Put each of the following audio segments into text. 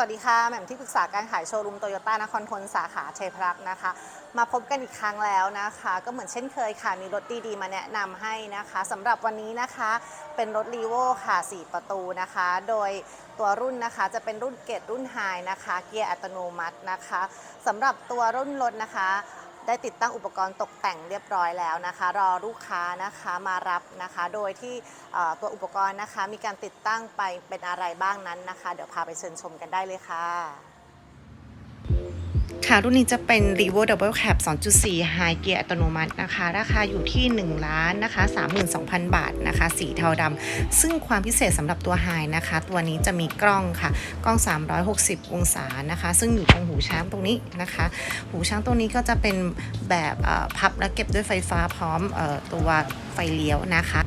วัสดีค่ะ แหม่มที่ปรึกษาการขายโชว์รูมโตโยต้านครทนสาขาชัยพรักษ์นะคะ มาพบกันอีกครั้งแล้วนะคะ ก็เหมือนเช่นเคยค่ะมีรถดีๆมาแนะนำให้นะคะสำหรับวันนี้นะคะเป็นรถรีโวค่ะ 4 ประตูนะคะ โดยตัวรุ่นนะคะจะเป็นรุ่นเกรดรุ่นไฮนะคะ เกียร์อัตโนมัตินะคะสำหรับตัวรุ่นรถนะคะ ได้ติดตั้งอุปกรณ์ตกแต่งเรียบร้อยแล้วนะคะ รอลูกค้านะคะมารับนะคะ โดยที่ตัวอุปกรณ์นะคะมีการติดตั้งไปเป็นอะไรบ้างนั้นนะคะ เดี๋ยวพาไปเชิญชมกันได้เลยค่ะ ค่ะรุ่นนี้จะเป็น r e v o Double Cab 2.4 High Gear อัตโนมัตินะคะ ราคาอยู่ที่ 1 ล้านนะคะ 32,000 บาทนะคะ สีเทาดำ ซึ่งความพิเศษสำหรับตัว High นะคะ ตัวนี้จะมีกล้องค่ะ กล้อง 360 องศานะคะ ซึ่งอยู่ตรงหูช้างตรงนี้นะคะ หูช้างตรงนี้ก็จะเป็นแบบพับและเก็บด้วยไฟฟ้าพร้อมออตัวไฟเลี้ยวนะคะ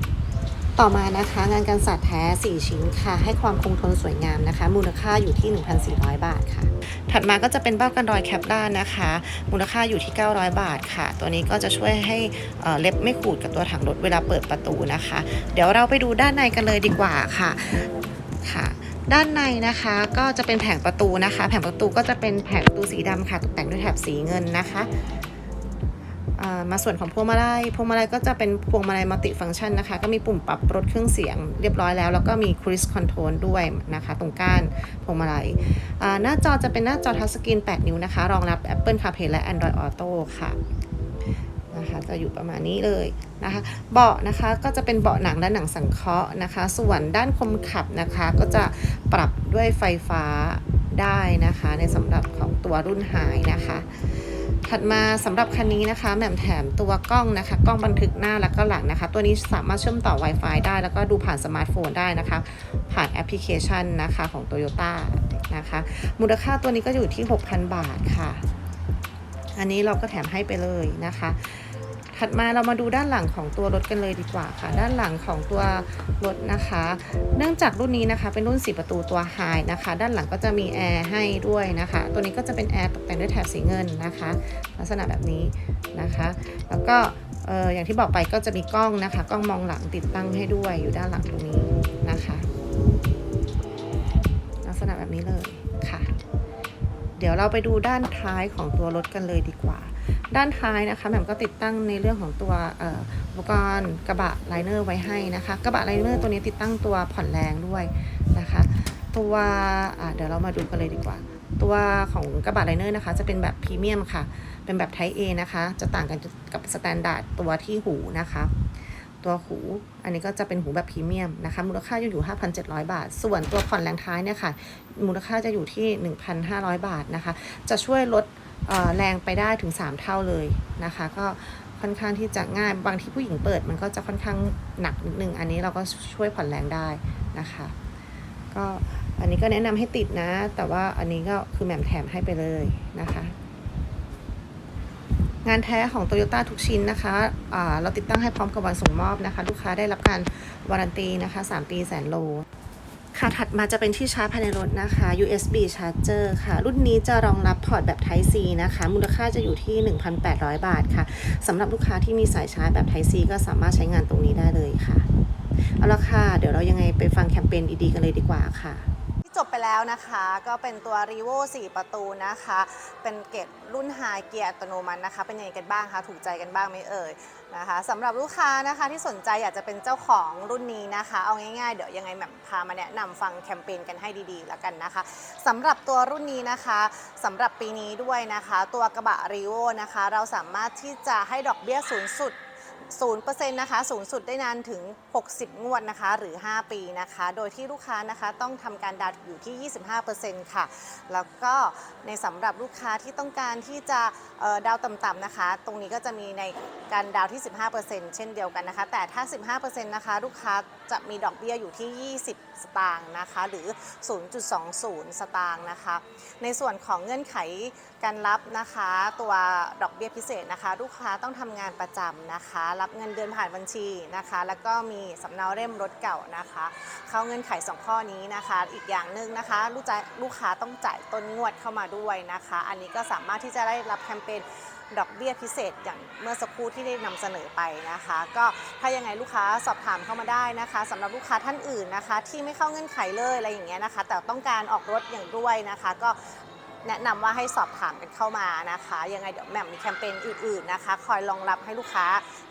ต่อมานะคะงานการสัตว์แท้ 4 ชิ้นค่ะ ให้ความคงทนสวยงามนะคะ มูลค่าอยู่ที่ 1,400 บาทค่ะ ถัดมาก็จะเป็นเบ้ากันรอยแคปด้านนะคะ มูลค่าอยู่ที่ 900 บาทค่ะ ตัวนี้ก็จะช่วยให้เล็บไม่ขูดกับตัวถังรถเวลาเปิดประตูนะคะ เดี๋ยวเราไปดูด้านในกันเลยดีกว่าค่ะค่ะด้านในนะคะก็จะเป็นแผงประตูนะคะ แผงประตูก็จะเป็นแผงประตูสีดำค่ะตกแต่งด้วยแถบสีเงินนะคะ มาส่วนของพวงมาลัยพวงมาลัยก็จะเป็นพวงมาลัยมัลติฟังก์ชันนะคะ ก็มีปุ่มปรับลดเครื่องเสียงเรียบร้อยแล้ว แล้วก็มีคริสคอนโทรลด้วยนะคะ ตรงก้านพวงมาลัยหน้าจอจะเป็นหน้าจอทัชสกรีน 8 นิ้วนะคะ รองรับ Apple CarPlay และ Android Auto ค่ะนะคะจะอยู่ประมาณนี้เลยนะคะ เบาะนะคะก็จะเป็นเบาะหนังและหนังสังเคราะห์นะคะ ส่วนด้านคนขับนะคะ ก็จะปรับด้วยไฟฟ้าได้นะคะ ในสำหรับของตัวรุ่นหายนะคะ ถัดมาสำหรับคันนี้นะคะแหม่มแถมตัวกล้องนะคะ กล้องบันทึกหน้าและก็หลังนะคะ ตัวนี้สามารถเชื่อมต่อ Wi-Fi ได้ แล้วก็ดูผ่านสมาร์ทโฟนได้นะคะ ผ่านแอปพลิเคชันนะคะของ Toyota นะคะ มูลค่าตัวนี้ก็อยู่ที่ 6,000 บาทค่ะ อันนี้เราก็แถมให้ไปเลยนะคะ ถัดมาเรามาดูด้านหลังของตัวรถกันเลยดีกว่าค่ะ ด้านหลังของตัวรถนะคะ เนื่องจากรุ่นนี้นะคะ เป็นรุ่น4ประตูตัวไฮนะคะ ด้านหลังก็จะมีแอร์ให้ด้วยนะคะ ตัวนี้ก็จะเป็นแอร์ตกแต่งด้วยแถบสีเงินนะคะ ลักษณะแบบนี้นะคะ แล้วก็ออย่างที่บอกไปก็จะมีกล้องนะคะ กล้องมองหลังติดตั้งให้ด้วยอยู่ด้านหลังตรงนี้นะคะ ลักษณะแบบนี้เลยค่ะ เดี๋ยวเราไปดูด้านท้ายของตัวรถกันเลยดีกว่า ด้านท้ายนะคะแหม่มก็ติดตั้งในเรื่องของตัวอุปกรณ์กระบะไลเนอร์ไว้ให้นะคะ กระบะไลเนอร์ตัวนี้ติดตั้งตัวผ่อนแรงด้วยนะคะ ตัวเดี๋ยวเรามาดูกันเลยดีกว่า ตัวของกระบะไลเนอร์นะคะ จะเป็นแบบพรีเมียมค่ะ เป็นแบบไทป์ A นะคะ จะต่างกันกับสแตนดาร์ดตัวที่หูนะคะตัวหู อันนี้ก็จะเป็นหูแบบพรีเมียมนะคะ มูลค่าอยู่อยู่ 5,700 บาท ส่วนตัวผ่อนแรงท้ายเนี่ยค่ะ มูลค่าจะอยู่ที่ 1,500 บาทนะคะ จะช่วยลด แรงไปได้ถึง 3 เท่าเลยนะคะ ก็ค่อนข้างที่จะง่ายบางที่ผู้หญิงเปิดมันก็จะค่อนข้างหนักนิดนึง อันนี้เราก็ช่วยผ่อนแรงได้นะคะ ก็อันนี้ก็แนะนำให้ติดนะ แต่ว่าอันนี้ก็คือแหม่มแถมให้ไปเลยนะคะงานแท้ของ Toyota ทุกชิ้นนะคะอ่าเราติดตั้งให้พร้อมกับวันส่งมอบนะคะ ลูกค้าได้รับการวารันตีนะคะ 3 ปีแสนโล ค่ะถัดมาจะเป็นที่ชาร์จภายในรถนะคะ USB charger ค่ะ รุ่นนี้จะรองรับพอร์ตแบบ Type C นะคะ มูลค่าจะอยู่ที่ 1,800 บาทค่ะสำหรับลูกค้าที่มีสายชาร์จแบบ Type C ก็สามารถใช้งานตรงนี้ได้เลยค่ะ เอาละค่ะ เดี๋ยวเรายังไงไปฟังแคมเปญดีๆกันเลยดีกว่าค่ะ จบไปแล้วนะคะ ก็เป็นตัว r ีโว4ประตูนะคะ เป็นเกรดรุ่นไฮเกียร์อัตโนมัตินะคะ เป็นยังไงกันบ้างคะ ถูกใจกันบ้างไหมเอ่ยนะคะสำหรับลูกค้านะคะที่สนใจอยากจะเป็นเจ้าของรุ่นนี้นะคะ เอาง่ายๆ เดี๋ยวยังไงแบบพามาแนะนำฟังแคมเปญกันให้ดีๆ แล้วกันนะคะสำหรับตัวรุ่นนี้นะคะสำหรับปีนี้ด้วยนะคะ ตัวกระบะ r ีโวนะคะ เราสามารถที่จะให้ดอกเบี้ยสูงสุด 0%นะคะสูงสุดได้นานถึง 60 งวดนะคะ หรือ 5 ปีนะคะ โดยที่ลูกค้านะคะต้องทำการดาวอยู่ที่ 25%ค่ะ แล้วก็ในสำหรับลูกค้าที่ต้องการที่จะเดาวต่ำๆนะคะ ตรงนี้ก็จะมีในการดาวที่ 15%เช่นเดียวกันนะคะ แต่ถ้า 15%นะคะ ลูกค้าจะมีดอกเบี้ยอยู่ที่ 20สตางค์นะคะ หรือ 0.20 สตางค์นะคะ ในส่วนของเงื่อนไขการรับนะคะ ตัวดอกเบี้ยพิเศษนะคะ ลูกค้าต้องทำงานประจำนะคะ รับเงินเดือนผ่านบัญชีนะคะ แล้วก็มีสำเนาเล่มรถเก่านะคะ เข้าเงื่อนไข 2 ข้อนี้นะคะ อีกอย่างหนึ่งนะคะลูกจลูกค้าต้องจ่ายต้นงวดเข้ามาด้วยนะคะ อันนี้ก็สามารถที่จะได้รับแคมเปญดอกเบี้ยพิเศษอย่างเมื่อสักครู่ที่ได้นำเสนอไปนะคะ ก็ถ้ายังไงลูกค้าสอบถามเข้ามาได้นะคะสำหรับลูกค้าท่านอื่นนะคะ ที่ไม่เข้าเงื่อนไขเลยอะไรอย่างเงี้ยนะคะ แต่ต้องการออกรถอย่างด้วยนะคะ ก็แนะนำว่าให้สอบถามกันเข้ามานะคะ ยังไงเดี๋ยวแหม่มมีแคมเปญอื่นๆนะคะ คอยรองรับให้ลูกค้า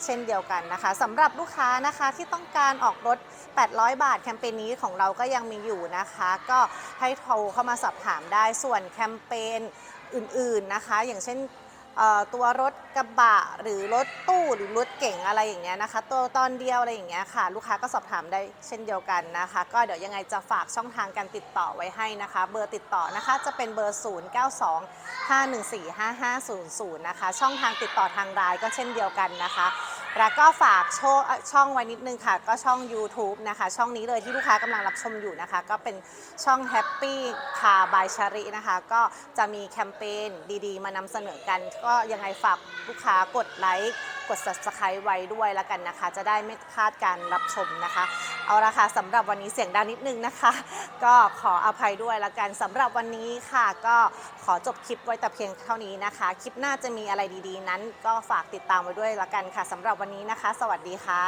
เช่นเดียวกันนะคะสำหรับลูกค้านะคะที่ต้องการออกรถ 800 บาทแคมเปญนี้ของเราก็ยังมีอยู่นะคะ ก็ให้โทรเข้ามาสอบถามได้ส่วนแคมเปญอื่นๆนะคะ อย่างเช่น ตัวรถกระบะหรือรถตู้หรือรถเก่งอะไรอย่างเงี้ยนะคะ ตัวตอนเดียวอะไรอย่างเงี้ยค่ะ ลูกค้าก็สอบถามได้เช่นเดียวกันนะคะ ก็เดี๋ยวยังไงจะฝากช่องทางการติดต่อไว้ให้นะคะ เบอร์ติดต่อนะคะจะเป็นเบอร์ 0 9 2 5 1 4 5 5 0 0 นะคะ ช่องทางติดต่อทางไลน์ก็เช่นเดียวกันนะคะ แล้วก็ฝากช่อช่องไว้นิดนึงค่ะ ก็ช่อง YouTube นะคะ ช่องนี้เลยที่ลูกค้ากำลังรับชมอยู่นะคะ ก็เป็นช่อง Happy Car by ชารินะคะ ก็จะมีแคมเปญดีๆ มานำเสนอกัน ก็ยังไงฝากลูกค้ากดไลค์กด subscribe ไว้ด้วยแล้วกันนะคะ จะได้ไม่พลาดการรับชมนะคะ เอาละค่ะสำหรับวันนี้เสียงดังนิดนึงนะคะ ก็ขออภัยด้วยละกันสำหรับวันนี้ค่ะ ก็ขอจบคลิปไว้แต่เพียงเท่านี้นะคะ คลิปหน้าจะมีอะไรดีๆ นั้น ก็ฝากติดตามไว้ด้วยละกันค่ะสำหรับวันนี้นะคะ สวัสดีค่ะ